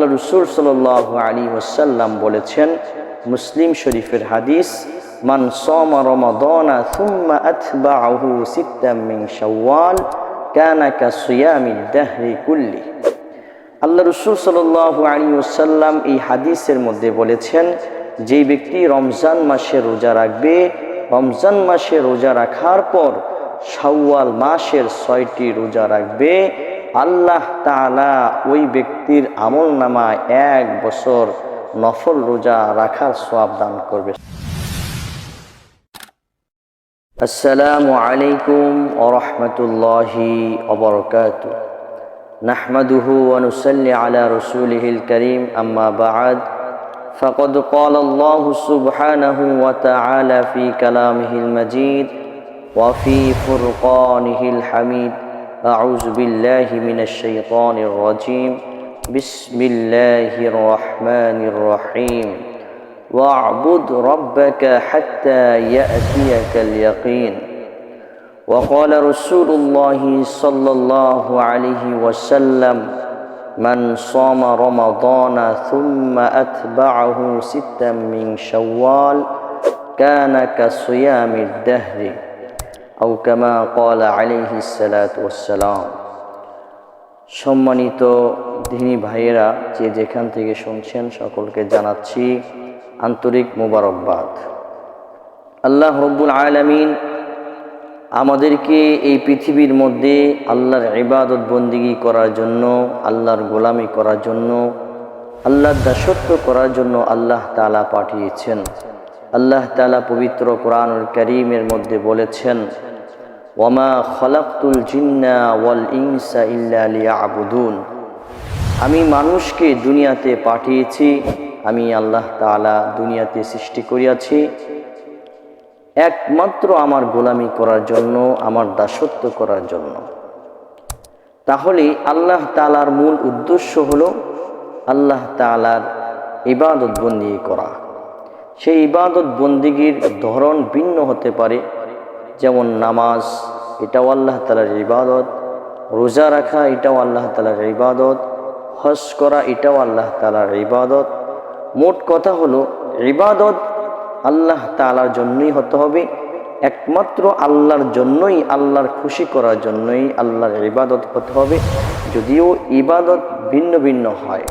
আল্লাহ রসুল সাল আলী ওসাল্লাম বলেছেন, মুসলিম শরীফের হাদিস, মান সম রমাদনা থুম্মা আথবাহু সিত্তাম মিন শাওয়াল, কানা কা সিয়ামি দাহরি কুল্লি। আল্লাহ রসুল সাল আলী ওসাল্লাম এই হাদিসের মধ্যে বলেছেন, যে ব্যক্তি রমজান মাসে রোজা রাখবে, রমজান মাসে রোজা রাখার পর শাওয়াল মাসের ছয়টি রোজা রাখবে আল্লাহ তাআলা ওই ব্যক্তির আমল নামায় এক বছর নফল রোজা রাখার সওয়াব দান করবে আসসালামু আলাইকুম ওরহমতুল্লাহি ওবরকাত نحمده ونصلي على رسوله الكريم أما بعد فقد قال الله سبحانه وتعالى في كلامه المجيد وفي فرقانه الحميد أعوذ بالله من الشيطان الرجيم. بسم الله الرحمن الرحيم. واعبد ربك حتى يأتيك اليقين. وقال رسول الله صلى الله عليه وسلم من صام رمضان ثم أتبعه ستا من شوال كان كصيام الدهر. আউ কামা কল আলিহি সালাতাম সম্মানিত দিনী ভাইয়েরা, যে যেখান থেকে শুনছেন, সকলকে জানাচ্ছি আন্তরিক মুবারকবাদ। আল্লাহ রব্বুল আলমিন আমাদেরকে এই পৃথিবীর মধ্যে আল্লাহর ইবাদত বন্দিগি করার জন্য, আল্লাহর গোলামি করার জন্য, আল্লাহর দাসত্ব করার জন্য আল্লাহ তালা পাঠিয়েছেন। আল্লাহ তালা পবিত্র কোরআনুল করিমের মধ্যে বলেছেন, ওয়ামা খলাক্তুল জিন্না ওয়াল ইনসা লিয়াবুদুন। আমি মানুষকে দুনিয়াতে পাঠিয়েছি, আমি আল্লাহ তালা দুনিয়াতে সৃষ্টি করিয়াছি। একমাত্র আমার গোলামি করার জন্য, আমার দাসত্ব করার জন্য। তাহলে আল্লাহ তালার মূল উদ্দেশ্য হলো আল্লাহ তালার ইবাদত বন্দি করা। সেই ইবাদত বন্দিগির ধরন ভিন্ন হতে পারে। যেমন নামাজ, এটাও আল্লাহ তালার ইবাদত। রোজা রাখা, এটাও আল্লাহ তালার ইবাদত। হজ করা, এটাও আল্লাহ তালার ইবাদত। মোট কথা হলো, ইবাদত আল্লাহ তালার জন্যই হতে হবে। একমাত্র আল্লাহর জন্যই, আল্লাহর খুশি করার জন্যই আল্লাহর ইবাদত হতে হবে। যদিও ইবাদত ভিন্ন ভিন্ন হয়।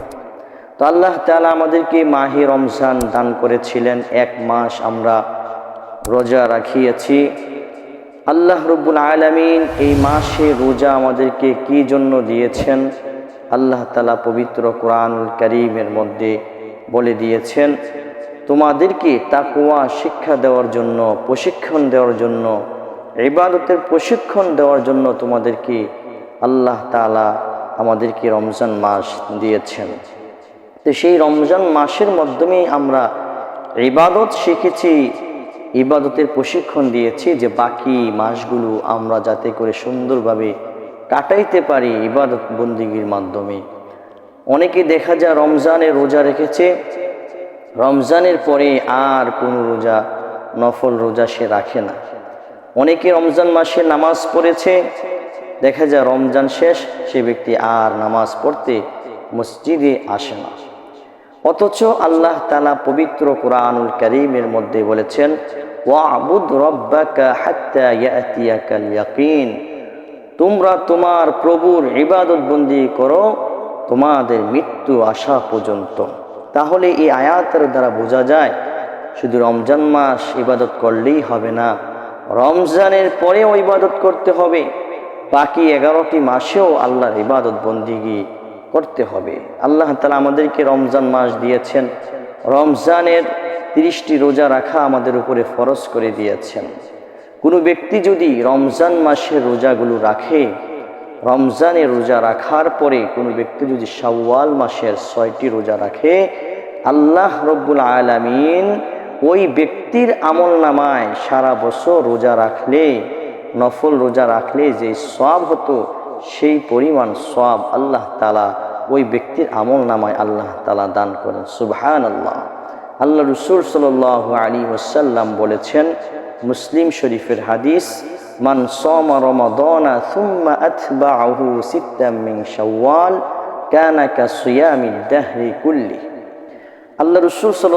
তো আল্লাহ তালা আমাদেরকে মাহি রমজান দান করেছিলেন। এক মাস আমরা রোজা রাখিয়েছি। আল্লাহ রব্বুল আলমিন এই মাসে রোজা আমাদেরকে কি জন্য দিয়েছেন? আল্লাহ তালা পবিত্র কোরআনুল করিমের মধ্যে বলে দিয়েছেন, তোমাদেরকে তাকুয়া শিক্ষা দেওয়ার জন্য, প্রশিক্ষণ দেওয়ার জন্য, ইবাদতের প্রশিক্ষণ দেওয়ার জন্য তোমাদেরকে আল্লাহ তালা আমাদেরকে রমজান মাস দিয়েছেন। তো সেই রমজান মাসের মাধ্যমেই আমরা ইবাদত শিখেছি, ইবাদতের প্রশিক্ষণ দিয়েছি যে বাকি মাসগুলো আমরা যাতে করে সুন্দরভাবে কাটাইতে পারি ইবাদত বন্দিগির মাধ্যমে। অনেকে দেখা যায় রমজানে রোজা রেখেছে, রমজানের পরে আর কোনো রোজা, নফল রোজা সে রাখে না। অনেকে রমজান মাসে নামাজ পড়েছে, দেখা যায় রমজান শেষ, সে ব্যক্তি আর নামাজ পড়তে মসজিদে আসে না। অথচ আল্লাহ তালা পবিত্র কোরআনুল করিমের মধ্যে বলেছেন রব্বাকা ইয়াকিন। তোমরা তোমার প্রভুর ইবাদত বন্দি করো, তোমাদের মৃত্যু আসা পর্যন্ত। তাহলে এই আয়াতের দ্বারা বোঝা যায়, শুধু রমজান মাস ইবাদত করলেই হবে না, রমজানের পরেও ইবাদত করতে হবে। বাকি এগারোটি মাসেও আল্লাহর ইবাদত বন্দিগি করতে হবে। আল্লাহ তালা আমাদেরকে রমজান মাস দিয়েছেন। রমজানের তিরিশটি রোজা রাখা আমাদের উপরে ফরজ করে দিয়েছেন। কোনো ব্যক্তি যদি রমজান মাসের রোজাগুলো রাখে রমজানের রোজা রাখার পরে কোনো ব্যক্তি যদি শাওয়াল মাসের ছয়টি রোজা রাখে, আল্লাহ রব্বুল আলমিন ওই ব্যক্তির আমল নামায় সারা বছর রোজা রাখলে, নফল রোজা রাখলে যে সব হতো সেই পরিমাণ সব আল্লাহ তালা ওই ব্যক্তির আমল নামায় আল্লাহ তালা দান করেন। সুবহান আল্লাহ আল্লাহ রসুল সাল আলী ওসাল্লাম বলেছেন, মুসলিম শরীফের হাদিস, মান সমা রমাদনা থুম্মা আথবাহু সিত্তাম মিন শাওয়াল কানাকা সুয়ামি দাহরি কুল্লি। আল্লাহ রসুল সাল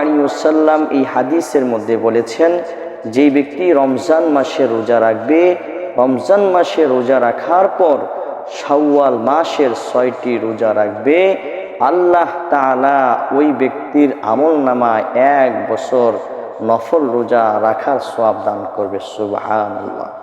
আলী ওসাল্লাম এই হাদিসের মধ্যে বলেছেন, যে ব্যক্তি রমজান মাসে রোজা রাখবে রমজান মাসে রোজা রাখার পর শাওয়াল মাসের ছয়টি রোজা রাখবে। আল্লাহ তালা ওই ব্যক্তির আমল নামায় এক বছর নফল রোজা রাখার সব দান করবে। সুবহানাল্লাহ।